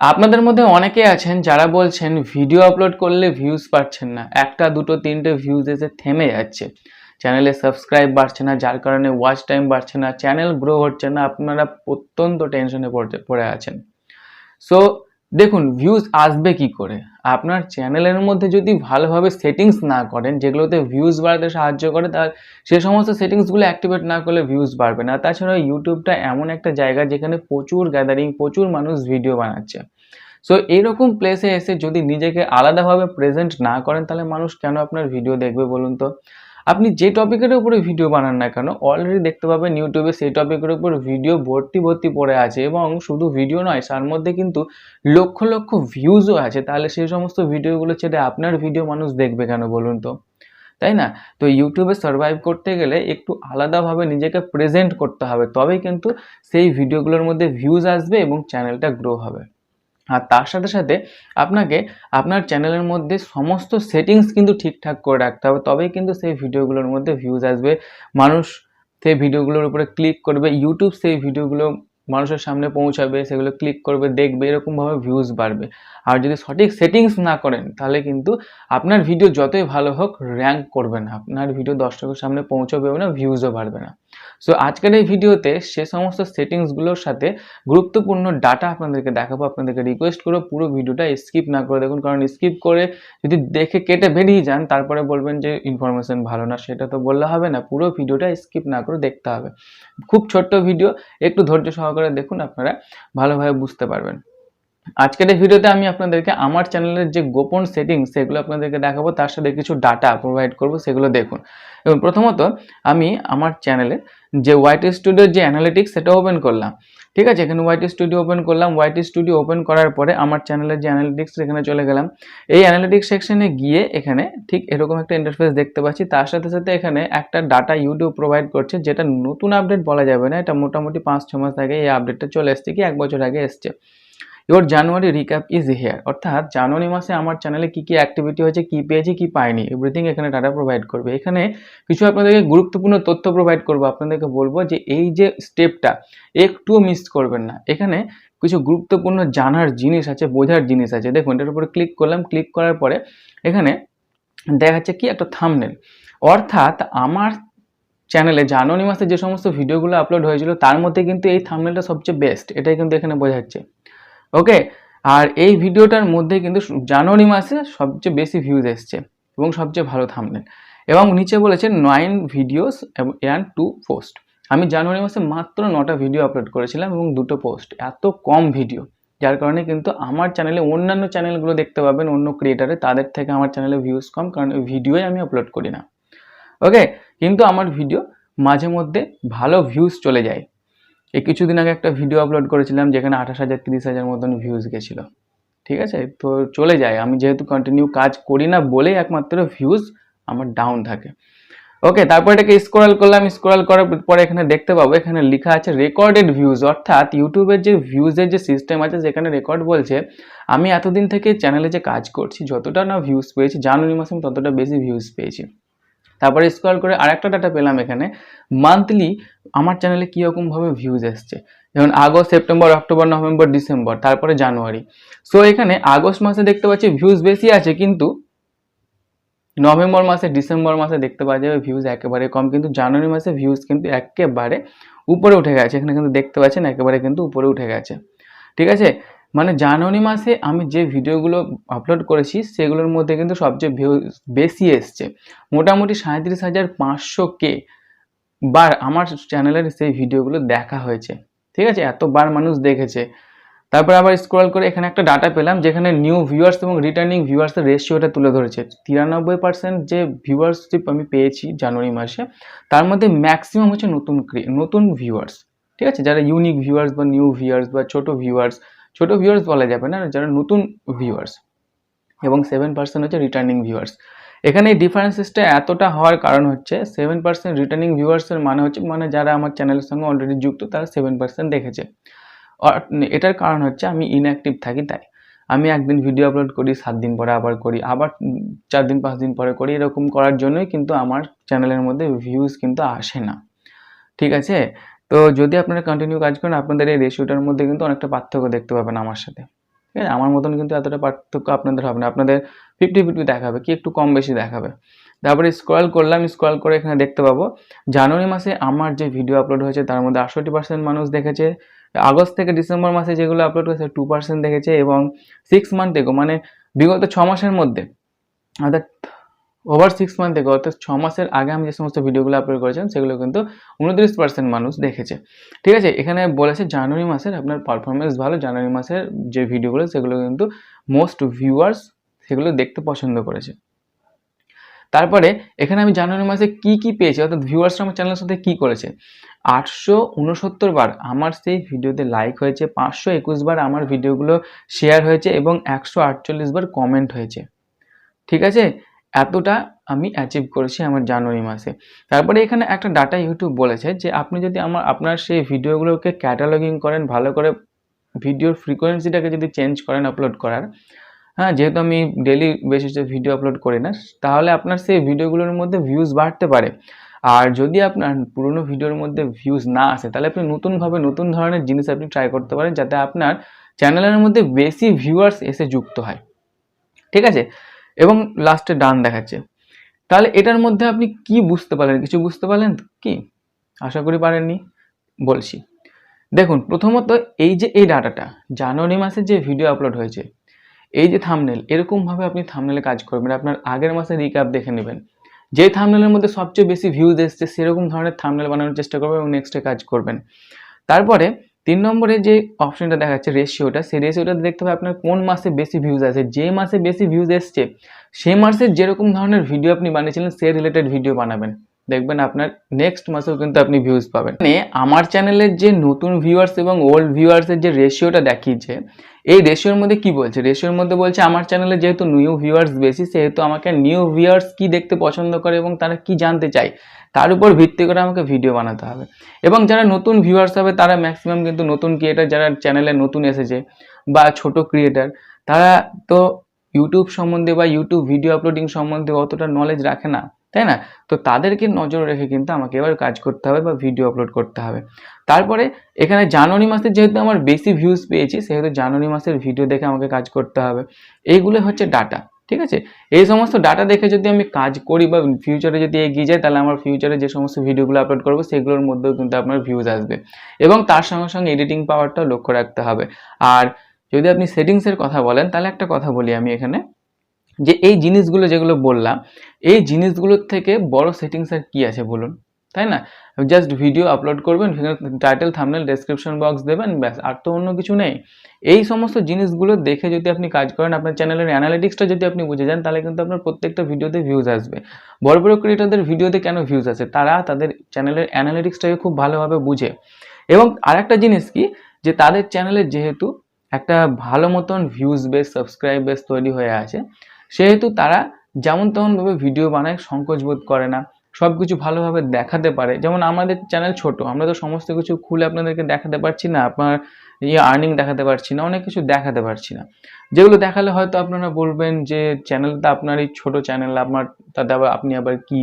আপনাদের মধ্যে অনেকে আছেন যারা বলছেন ভিডিও আপলোড করলে ভিউজ পাচ্ছেন না। একটা, দুটো, তিনটে ভিউজ এসে থেমে যাচ্ছে। চ্যানেলে সাবস্ক্রাইব বাড়ছে না, যার কারণে ওয়াচ টাইম বাড়ছে না চ্যানেল গ্রো হচ্ছে না, আপনারা অত্যন্ত টেনশনে পড়ে আছেন। সো দেখুন ভিউজ আসবে কি করে? আপনার চ্যানেলের মধ্যে যদি ভালোভাবে সেটিংস না করেন, যেগুলোতে ভিউজ বাড়াতে সাহায্য করে তার সে সমস্ত সেটিংসগুলো অ্যাক্টিভেট না করলে ভিউজ বাড়বে না। তাছাড়া ইউটিউবটা এমন একটা জায়গা যেখানে প্রচুর গ্যাদারিং প্রচুর মানুষ ভিডিও বানাচ্ছে। সো এরকম প্লেসে এসে যদি নিজেকে আলাদাভাবে প্রেজেন্ট না করেন, তাহলে মানুষ কেন আপনার ভিডিও দেখবে বলুন তো? আপনি যে টপিকের উপরে ভিডিও বানান না কেন অলরেডি দেখতে পাবেন ইউটিউবে সেই টপিকের উপর ভিডিও ভর্তি ভর্তি পড়ে আছে এবং শুধু ভিডিও নয়, তার মধ্যে কিন্তু লক্ষ লক্ষ ভিউজও আছে। তাহলে সেই সমস্ত ভিডিওগুলো ছেড়ে আপনার ভিডিও মানুষ দেখবে কেন বলুন তো? তাই না? তো ইউটিউবে সার্ভাইভ করতে গেলে একটু আলাদাভাবে নিজেকে প্রেজেন্ট করতে হবে, তবেই কিন্তু সেই ভিডিওগুলোর মধ্যে ভিউজ আসবে এবং চ্যানেলটা গ্রো হবে। আর তার সাথে সাথে আপনাকে আপনার চ্যানেলের মধ্যে সমস্ত সেটিংস কিন্তু ঠিকঠাক করে রাখতে হবে। তবেই কিন্তু সেই ভিডিওগুলোর মধ্যে ভিউজ আসবে। মানুষ সেই ভিডিওগুলোর উপরে ক্লিক করবে ইউটিউব সেই ভিডিওগুলো মানুষের সামনে পৌঁছাবে, সেগুলো ক্লিক করবে, দেখবে, এরকমভাবে ভিউজ বাড়বে। আর যদি সঠিক সেটিংস না করেন, তাহলে কিন্তু আপনার ভিডিও যতই ভালো হোক র্যাঙ্ক করবে না। আপনার ভিডিও দর্শকের সামনে পৌঁছবেও না ভিউজও বাড়বে না। সো আজকের এই ভিডিওতে সে সমস্ত সেটিংসগুলোর সাথে গুরুত্বপূর্ণ ডাটা আপনাদেরকে দেখাবো, আপনাদেরকে রিকোয়েস্ট করব, পুরো ভিডিওটা স্কিপ না করে দেখুন, কারণ স্কিপ করে যদি দেখে কেটে বেরিয়ে যান, তারপরে বলবেন যে ইনফরমেশন ভালো না, সেটা তো বললে হবে না, পুরো ভিডিওটা স্কিপ না করে দেখতে হবে। খুব ছোট্ট ভিডিও একটু ধৈর্য সহকারে দেখুন, আপনারা ভালোভাবে বুঝতে পারবেন। আজকের এই ভিডিওতে আমি আপনাদেরকে আমার চ্যানেলের যে গোপন সেটিংস সেগুলো আপনাদেরকে দেখাবো, তার সাথে কিছু ডাটা প্রোভাইড করব, সেগুলো দেখুন। এবং প্রথমত আমি আমার চ্যানেলে যে হোয়াইট স্টুডিওর যে অ্যানালিটিক্স সেটা ওপেন করলাম। ঠিক আছে, এখানে হোয়াইট স্টুডিও ওপেন করলাম। হোয়াইট স্টুডিও ওপেন করার পরে আমার চ্যানেলের যে অ্যানালিটিক্স সেখানে চলে গেলাম। এই অ্যানালিটিক্স সেকশনে গিয়ে এখানে ঠিক এরকম একটা ইন্টারফেস দেখতে পাচ্ছি। তার সাথে সাথে এখানে একটা ডাটা ইউটিউব প্রোভাইড করছে, যেটা নতুন আপডেট বলা যাবে না। এটা মোটামুটি পাঁচ ছ মাস আগে এই আপডেটটা চলে এসছে, কি এক বছর আগে এসছে। Your January recap is here অর্থাৎ জানুয়ারি মাসে আমার চ্যানেলে কী কী অ্যাক্টিভিটি হয়েছে, কী পেয়েছি, কী পাইনি এভরিথিং এখানে ডাটা প্রোভাইড করবে। এখানে কিছু আপনাদেরকে গুরুত্বপূর্ণ তথ্য প্রোভাইড করব, আপনাদেরকে বলব যে এই যে স্টেপটা একটুও মিস করবেন না। এখানে কিছু গুরুত্বপূর্ণ জানার জিনিস আছে, বোঝার জিনিস আছে। দেখুন, এটার উপরে ক্লিক করলাম ক্লিক করার পরে এখানে দেখাচ্ছে কি একটা থামনেল অর্থাৎ আমার চ্যানেলে জানুয়ারি মাসে যে সমস্ত ভিডিওগুলো আপলোড হয়েছিল, তার মধ্যে কিন্তু এই থামনেলটা সবচেয়ে বেস্ট এটাই কিন্তু এখানে বোঝাচ্ছে। ওকে আর এই ভিডিওটার মধ্যে কিন্তু জানুয়ারি মাসে সবচেয়ে বেশি ভিউজ এসছে এবং সবচেয়ে ভালো থামনেল এবং নিচে বলেছে nine videos and two post আমি জানুয়ারি মাসে মাত্র নটা ভিডিও আপলোড করেছিলাম এবং দুটো পোস্ট এত কম ভিডিও যার কারণে কিন্তু আমার চ্যানেলে অন্যান্য চ্যানেলগুলো দেখতে পাবেন, অন্য ক্রিয়েটারে তাদের থেকে আমার চ্যানেলে ভিউজ কম, কারণ ওই ভিডিওই আমি আপলোড করি না। ওকে কিন্তু আমার ভিডিও মাঝে মধ্যে ভালো ভিউজ চলে যায়। এই কিছুদিন আগে একটা ভিডিও আপলোড করেছিলাম যেখানে আঠাশ হাজার, তিরিশ হাজার মতন ভিউজ গেছিল। ঠিক আছে? তো চলে যায়। আমি যেহেতু কন্টিনিউ কাজ করি না বলেই একমাত্র ভিউজ আমার ডাউন থাকে। ওকে তারপর এটাকে স্ক্রল করলাম। স্ক্রল করার পরে এখানে দেখতে পাবো, এখানে লেখা আছে রেকর্ডেড ভিউজ অর্থাৎ ইউটিউবের যে ভিউজের যে সিস্টেম আছে যেখানে রেকর্ড বলছে, আমি এতদিন থেকে চ্যানেলে যে কাজ করছি, যতটা না ভিউজ পেয়েছি, জানুয়ারি মাসে আমি ততটা বেশি ভিউজ পেয়েছি। তারপরে স্ক্রল করে আরেকটা ডাটা পেলাম এখানে। মান্থলি আমার চ্যানেলে কীরকমভাবে ভিউজ এসছে? যেমন August September October November December তারপরে জানুয়ারি সো এখানে আগস্ট মাসে দেখতে পাচ্ছি ভিউজ বেশি আছে, কিন্তু নভেম্বর মাসে ডিসেম্বর মাসে দেখতে পাওয়া যাবে ভিউজ একেবারে কম, কিন্তু জানুয়ারি মাসে ভিউজ কিন্তু একেবারে উপরে উঠে গেছে। এখানে কিন্তু দেখতে পাচ্ছেন একেবারে কিন্তু উপরে উঠে গেছে। ঠিক আছে? মানে জানুয়ারি মাসে আমি যে ভিডিওগুলো আপলোড করেছি, সেগুলোর মধ্যে কিন্তু সবচেয়ে ভিউ বেশি এসছে। মোটামুটি সাঁত্রিশ হাজার পাঁচশো কে বার আমার চ্যানেলের সেই ভিডিওগুলো দেখা হয়েছে। ঠিক আছে? এতবার মানুষ দেখেছে। তারপর আবার স্ক্রল করে এখানে একটা ডাটা পেলাম, যেখানে নিউ ভিউয়ার্স এবং রিটার্নিং ভিউয়ার্সের রেশিওটা তুলে ধরেছে। তিরানব্বই পার্সেন্ট যে ভিউয়ার্সশিপ আমি পেয়েছি জানুয়ারি মাসে, তার মধ্যে ম্যাক্সিমাম হচ্ছে নতুন নতুন ভিউয়ার্স ঠিক আছে? যারা ইউনিক ভিউয়ার্স বা নিউ ভিউয়ার্স বা ছোট ভিউয়ার্স ছোট ভিউয়ার্স বলা যাবে না, যারা নতুন ভিউয়ার্স এবং সেভেন পার্সেন্ট হচ্ছে রিটার্নিং ভিউয়ার্স এখানে এই ডিফারেন্সেসটা এতটা হওয়ার কারণ হচ্ছে সেভেন পার্সেন্ট রিটার্নিং ভিউয়ার্সের মানে হচ্ছে মানে যারা আমার চ্যানেলের সঙ্গে অলরেডি যুক্ত, তারা সেভেন পার্সেন্ট দেখেছে। এটার কারণ হচ্ছে আমি ইনঅ্যাক্টিভ থাকি তাই। আমি একদিন ভিডিও আপলোড করি, সাত দিন পরে আবার করি, আবার চার দিন, পাঁচ দিন পরে করি, এরকম করার জন্যই কিন্তু আমার চ্যানেলের মধ্যে ভিউজ কিন্তু আসে না। ঠিক আছে? তো যদি আপনারা কন্টিনিউ কাজ করেন, আপনাদের এই রেশিওটার মধ্যে কিন্তু অনেকটা পার্থক্য দেখতে পাবেন আমার সাথে। ঠিক আছে? আমার মতন কিন্তু এতটা পার্থক্য আপনাদের হবে না। আপনাদের ফিফটি ফিফটি দেখাবে, কি একটু কম বেশি দেখাবে। তারপরে স্ক্রল করলাম স্ক্রল করে এখানে দেখতে পাবো, জানুয়ারি মাসে আমার যে ভিডিও আপলোড হয়েছে, তার মধ্যে আটষট্টি পার্সেন্ট মানুষ দেখেছে। আগস্ট থেকে ডিসেম্বর মাসে যেগুলো আপলোড হয়েছে টু পার্সেন্ট দেখেছে এবং সিক্স মান্থ থেকে মানে বিগত ছ মাসের মধ্যে, অর্থাৎ ওভার সিক্স মান্থ থেকে অর্থাৎ ছ মাসের আগে আমি যে সমস্ত ভিডিওগুলো আপলোড করেছিলাম, সেগুলো কিন্তু উনত্রিশ পার্সেন্ট মানুষ দেখেছে। ঠিক আছে? এখানে বলেছে জানুয়ারি মাসের আপনার পারফরমেন্স ভালো, জানুয়ারি মাসের যে ভিডিওগুলো সেগুলো কিন্তু মোস্ট ভিউয়ার্স সেগুলো দেখতে পছন্দ করেছে। তারপরে এখানে আমি জানুয়ারি মাসে কি কি পেয়েছি, অর্থাৎ ভিউয়ার্সরা আমার চ্যানেলের সাথে কি করেছে? আটশো উনসত্তর বার আমার সেই ভিডিওতে লাইক হয়েছে, পাঁচশো একুশ বার আমার ভিডিওগুলো শেয়ার হয়েছে এবং একশো আটচল্লিশ বার কমেন্ট হয়েছে। ঠিক আছে? এতটা আমি অ্যাচিভ করেছি আমার জানুয়ারি মাসে। তারপরে এখানে একটা ডাটা ইউটিউব বলেছে যে, আপনি যদি আমার, আপনার সেই ভিডিওগুলোকে ক্যাটালগিং করেন, ভালো করে ভিডিওর ফ্রিকোয়েন্সিটাকে যদি চেঞ্জ করেন আপলোড করার হ্যাঁ যেহেতু আমি ডেলি বেসিসে ভিডিও আপলোড করি না, তাহলে আপনার সেই ভিডিওগুলোর মধ্যে ভিউজ বাড়তে পারে। আর যদি আপনার পুরনো ভিডিওর মধ্যে ভিউজ না আসে, তাহলে আপনি নতুনভাবে নতুন ধরনের জিনিস আপনি ট্রাই করতে পারেন, যাতে আপনার চ্যানেলের মধ্যে বেশি ভিউয়ার্স এসে যুক্ত হয়। ঠিক আছে? এবং লাস্টে ডান দেখাচ্ছে। তাহলে এটার মধ্যে আপনি কি বুঝতে পারলেন? কিছু বুঝতে পারলেন? কি? আশা করি পারেননি। বলছি। দেখুন, প্রথমত এই যে এই ডাটাটা, জানুয়ারি মাসে যে ভিডিও আপলোড হয়েছে, এই যে থামনেল এরকমভাবে আপনি থামনেলে কাজ করবেন। আপনার আগের মাসে রিক্যাপ দেখে নেবেন। যে থামনেলের মধ্যে সবচেয়ে বেশি ভিউজ এসছে, সেরকম ধরনের থামনেল বানানোর চেষ্টা করবেন এবং নেক্সটে কাজ করবেন। তারপরে তিন নম্বরে যে অপশনটা দেখাচ্ছে রেশিওটা সেই রেশিওটা দেখতে হবে আপনার কোন মাসে বেশি ভিউজ আছে যে মাসে বেশি ভিউজ এসছে সেই মাসে যেরকম ধরনের ভিডিও আপনি বানিয়েছিলেন, সে রিলেটেড ভিডিও বানাবেন। দেখবেন আপনার নেক্সট মাসেও কিন্তু আপনি ভিউজ পাবেন। মানে আমার চ্যানেলের যে নতুন ভিউয়ার্স এবং ওল্ড ভিউয়ার্সের যে রেশিওটা দেখিয়েছে, এই রেশিওর মধ্যে কি বলছে? রেশিওর মধ্যে বলছে, আমার চ্যানেলে যেহেতু নিউ ভিউয়ার্স বেশি, সেহেতু আমাকে নিউ ভিউয়ার্স কি দেখতে পছন্দ করে এবং তারা কি জানতে চায়, তার উপর ভিত্তি করে আমাকে ভিডিও বানাতে হবে। এবং যারা নতুন ভিউয়ার্স হবে, তারা ম্যাক্সিমাম কিন্তু নতুন ক্রিয়েটার যারা চ্যানেলে নতুন এসেছে বা ছোট ক্রিয়েটার তারা তো ইউটিউব সম্বন্ধে বা ইউটিউব ভিডিও আপলোডিং সম্বন্ধে অতটা নলেজ রাখে না। তাই না? তো তাদেরকে নজর রেখে কিন্তু আমাকে এবার কাজ করতে হবে বা ভিডিও আপলোড করতে হবে। তারপরে এখানে জানুয়ারি মাসে যেহেতু আমার বেশি ভিউজ পেয়েছি, সেহেতু জানুয়ারি মাসের ভিডিও দেখে আমাকে কাজ করতে হবে। এইগুলো হচ্ছে ডাটা ঠিক আছে? এই সমস্ত ডাটা দেখে যদি আমি কাজ করি বা ফিউচারে যদি এগিয়ে যাই, তাহলে আমার ফিউচারে যে সমস্ত ভিডিওগুলো আপলোড করব, সেগুলোর মধ্যেও কিন্তু আপনার ভিউজ আসবে। এবং তার সঙ্গে সঙ্গে এডিটিং পাওয়ারটাও লক্ষ্য রাখতে হবে। আর যদি আপনি সেটিংসের কথা বলেন, তাহলে একটা কথা বলি আমি এখানে। যে এই জিনিসগুলো যেগুলো বললাম, এই জিনিসগুলোর থেকে বড় সেটিংস আর কি আছে বলুন? তাই না? জাস্ট ভিডিও আপলোড করবেন টাইটেল থামনেল ডেসক্রিপশন বক্স দেবেন, ব্যাস, আর তো অন্য কিছু নেই। এই সমস্ত জিনিসগুলো দেখে যদি আপনি কাজ করেন, আপনার চ্যানেলের অ্যানালিটিক্সটা যদি আপনি বুঝে যান, তাহলে কিন্তু আপনার প্রত্যেকটা ভিডিওতে ভিউজ আসবে। বড় বড় ক্রিয়েটারদের ভিডিওতে কেন ভিউজ আসে? তারা তাদের চ্যানেলের অ্যানালিটিক্সটাকে খুব ভালোভাবে বুঝে। এবং আরেকটা জিনিস কি? যে তাদের চ্যানেলে যেহেতু একটা ভালো মতন ভিউজ বেস সাবস্ক্রাইব বেস তৈরি হয়ে আছে সেহেতু তারা যেমন তেমনভাবে ভিডিও বানায়, সংকোচ বোধ করে না। সব কিছু ভালোভাবে দেখাতে পারে। যেমন আমাদের চ্যানেল ছোট, আমরা তো সমস্ত কিছু খুলে আপনাদেরকে দেখাতে পারছি না, আপনার ইয়ে আর্নিং দেখাতে পারছি না, অনেক কিছু দেখাতে পারছি না। যেগুলো দেখালে হয়তো আপনারা বলবেন যে চ্যানেলটা আপনার এই ছোটো চ্যানেল আপনার তাতে আবার আপনি আবার কি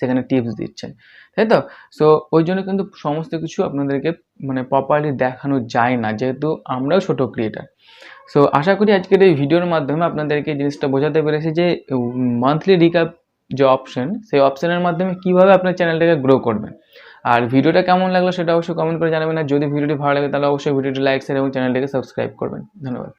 সেখানে টিপস দিচ্ছেন? তাই তো? সো ওই জন্য কিন্তু সমস্ত কিছু আপনাদেরকে মানে প্রপারলি দেখানো যায় না, যেহেতু আমরাও ছোট ক্রিয়েটার সো আশা করি আজকের এই ভিডিওর মাধ্যমে আপনাদেরকে জিনিসটা বোঝাতে পেরেছি যে মান্থলি রিকাপ যে অপশন সেই অপশনের মাধ্যমে কীভাবে আপনার চ্যানেলটাকে গ্রো করবেন। আর ভিডিওটা কেমন লাগল সেটা অবশ্যই কমেন্ট করে জানাবেন। আর যদি ভিডিওটি ভালো লাগে, তাহলে অবশ্যই ভিডিওটি লাইক শেয়ার এবং চ্যানেলটাকে সাবস্ক্রাইব করবেন। ধন্যবাদ।